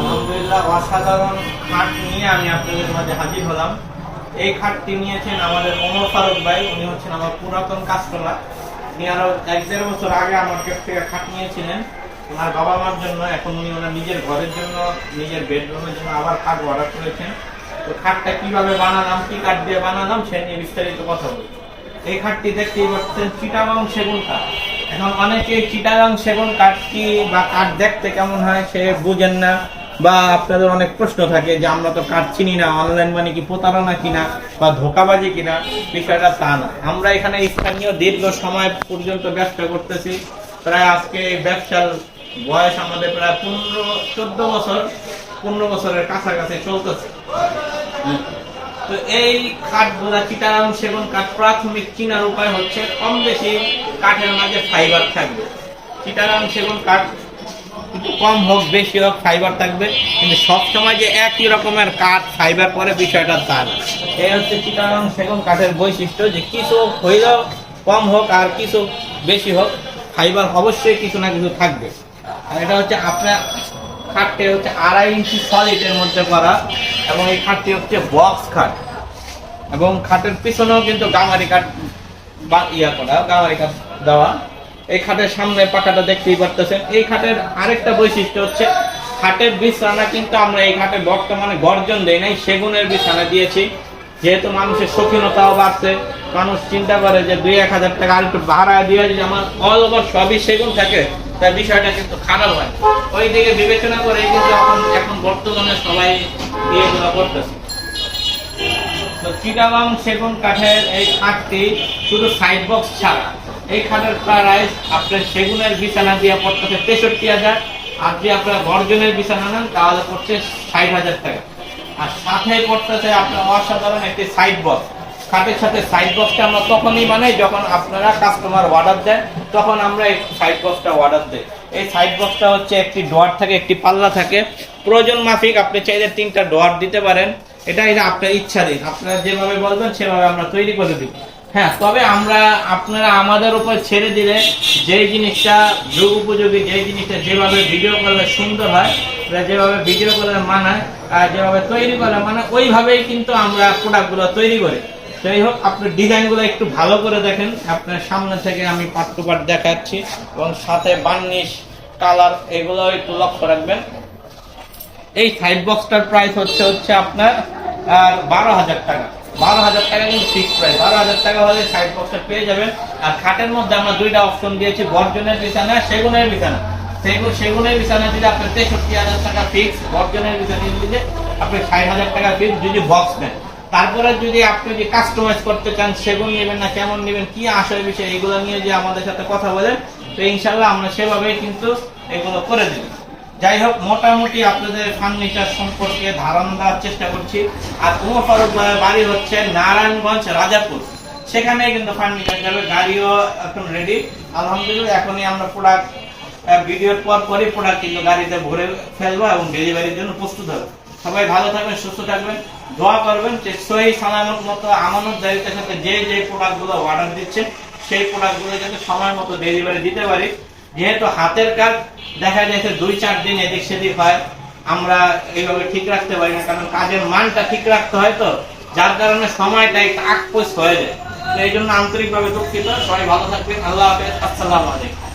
আলহামদুলিল্লাহ, অসাধারণ নিয়ে আমি আপনাদের মাঝে হাজির হলাম। এই খাটটি নিয়েছেন আমাদের ভাই। উনি আমার পুরাতন উনি আরও এক দেড় বছর আগে আমার কাছ থেকে খাট নিয়েছিলেন। বাবা মার জন্য, এখন উনি ওনার নিজের ঘরের জন্য, নিজের বেডরুমের জন্য আবার খাট অর্ডার করেছেন। তো খাটটা কীভাবে বানালাম, কি কাঠ দিয়ে বানালাম, সে নিয়ে বিস্তারিত কথা বলব। এই খাটটি দেখতেই পাচ্ছেন চিটাগাং সেগুন কাঠ। এখন অনেকে চিটাগাং সেগুন কাঠটি বা কাঠ দেখতে কেমন হয় সে বুঝেন না, বা আপনাদের অনেক প্রশ্ন থাকে যে আমরা তো কাঠ চিনি না, অনলাইন মানে কি প্রতারণা কিনা বা ধোকাবাজি কিনা? বিষয়টা তা না। আমরা এখানে স্থানীয় দীর্ঘ সময় পর্যন্ত ব্যবসা করতেছি। প্রায় আজকে ব্যবসার বয়স আমাদের প্রায় পনেরো, চোদ্দ বছর, পনেরো বছরের কাছাকাছি চলতেছে। তো এই কাঠ কাঠগুলা চিটাগাং সেগুন কাঠ প্রাথমিক চিনার উপায় হচ্ছে কম বেশি কাঠের মাঝে ফাইবার থাকবে। চিটাগাং সেগুন কাঠ কম হোক, বেশি হোক ফাইবার থাকবে। কিন্তু সব সময় যে একই রকমের কাঠ ফাইবার পরে বিষয়টা তা না। এই হচ্ছে চিটাগাং সেগুন কাঠের বৈশিষ্ট্য যে কিছু হইলেও কম হোক আর কিছু বেশি হোক ফাইবার অবশ্যই কিছু না কিছু থাকবে। আর এটা হচ্ছে আপনার খাটটি হচ্ছে আড়াই ইঞ্চি সলিডের মধ্যে করা এবং এই খাটটি হচ্ছে বক্স খাট। এবং খাটের পিছনেও কিন্তু গামারি কাঠ বা ইয়া করা, গামারি কাঠ দেওয়া। এই খাটের সামনে পাকাটা দেখতেই পারতেছেন। এই খাটের আরেকটা বৈশিষ্ট্য হচ্ছে খাটের বিছানা কিন্তু আমরা এই খাটে বর্তমানে গর্জন দেই নাই, সেগুনের বিছানা দিয়েছি। যেহেতু মানুষের শৌখিনতাও বাড়ছে, মানুষ চিন্তা করে যে দুই এক হাজার টাকা আর একটু ভাড়া দিয়ে যদি আমার অল ওভার সবই সেগুন থাকে তার বিষয়টা কিন্তু খারাপ হয়। ওই দিকে বিবেচনা করে কিন্তু এখন এখন বর্তমানে সবাই ইয়েগুলো করতেছে। তো চিটাগাং সেগুন কাঠের এই খাটটি শুধু সাইড বক্স ছাড়া। এই খাটের প্রাইস আপনার সেগুনের বিছানা দিয়ে পড়তেছে তেষট্টি হাজার। আর যদি আপনার গর্জনের বিছানা নেন, তাহলে পড়ছে ষাট হাজার টাকা। আর সাথে পড়তেছে আপনার অসাধারণ একটি সাইড বক্স খাটের সাথে সাইড বক্সটা আমরা তখনই বানাই, যখন আপনারা কাস্টমার অর্ডার দেন, তখন আমরা এই সাইড বক্সটা অর্ডার দেই। এই সাইড বক্সটা হচ্ছে একটি ডোয়ার থাকে, একটি পাল্লা থাকে। প্রয়োজন মাফিক আপনি চাইলে তিনটা ডোয়ার দিতে পারেন। এটা এটা আপনার ইচ্ছাধীন আপনারা যেভাবে বলবেন, সেভাবে আমরা তৈরি করে দিব। হ্যাঁ তবে আমরা, আপনারা আমাদের উপর ছেড়ে দিলে যে জিনিসটা যুগ উপযোগী যে জিনিসটা যেভাবে ভিডিও করলে সুন্দর হয় যেভাবে ভিডিও করলে মানায়, আর যেভাবে তৈরি করলে মানে ওইভাবেই কিন্তু আমরা প্রোডাক্টগুলো তৈরি করি। যাই হোক আপনার ডিজাইনগুলো একটু ভালো করে দেখেন। আপনার সামনে থেকে আমি পাট টু পাট দেখাচ্ছি এবং সাথে বার্নিশ, কালার, এগুলো একটু লক্ষ্য রাখবেন। এই সাইড বক্সটার প্রাইস হচ্ছে হচ্ছে আপনার আর বারো হাজার টাকা। বারো হাজার টাকা কিন্তু ফিক্স প্রাইস বারো হাজার টাকা হলে সাইড বক্সটা পেয়ে যাবেন। আর খাটের মধ্যে আমরা দুইটা অপশন দিয়েছি বর্জনের বিছানা, সেগুনের বিছানা। সেগুন সেগুনের বিছানা দিলে আপনার তেষট্টি হাজার টাকা ফিক্স বর্জনের বিছানা দিলে আপনি ষাট হাজার টাকা ফিক্স যদি বক্স নেন তারপরে যদি আপনি যে কাস্টমাইজ করতে চান, সেগুন নেবেন না, কেমন নেবেন, কি আসল বিষয়, এগুলো নিয়ে যে আমাদের সাথে কথা বলেন, তো ইনশাল্লাহ আমরা সেভাবেই কিন্তু এগুলো করে দেব যাই হোক, মোটামুটি আপনাদের ফার্নিচার সম্পর্কে ধারণা দেওয়ার চেষ্টা করছি। আর উমর ফারুক বাড়ি হচ্ছে নারায়ণগঞ্জ রাজাপুর সেখানে কিন্তু ফার্নিচার যাবে, গাড়িও এখন রেডি আলহামদুলিল্লাহ, এখনই আমরা প্রোডাক্ট ভিডিওর পর পরই প্রোডাক্ট কিন্তু গাড়িতে ভরে ফেলব এবং ডেলিভারির জন্য প্রস্তুত হবে। সবাই ভালো থাকবেন, সুস্থ থাকবেন। দোয়া করবেন যে সহি সালামত মতো আমানত দায়িত্বের সাথে যে যে প্রোডাক্টগুলো অর্ডার দিচ্ছে সেই প্রোডাক্টগুলো যাতে সময় মতো ডেলিভারি দিতে পারি। যেহেতু হাতের কাজ, দেখা যাচ্ছে দুই চার দিন এদিক সেদিক হয়, আমরা এইভাবে ঠিক রাখতে পারি না, কারণ কাজের মানটা ঠিক রাখতে হয় তো, যার কারণে সময়টা একটু আকপোষ হয়ে যায়। তো এই জন্য আন্তরিকভাবে দুঃখিত। সবাই ভালো থাকবেন। আল্লাহ হাফেজ। আসসালামু আলাইকুম।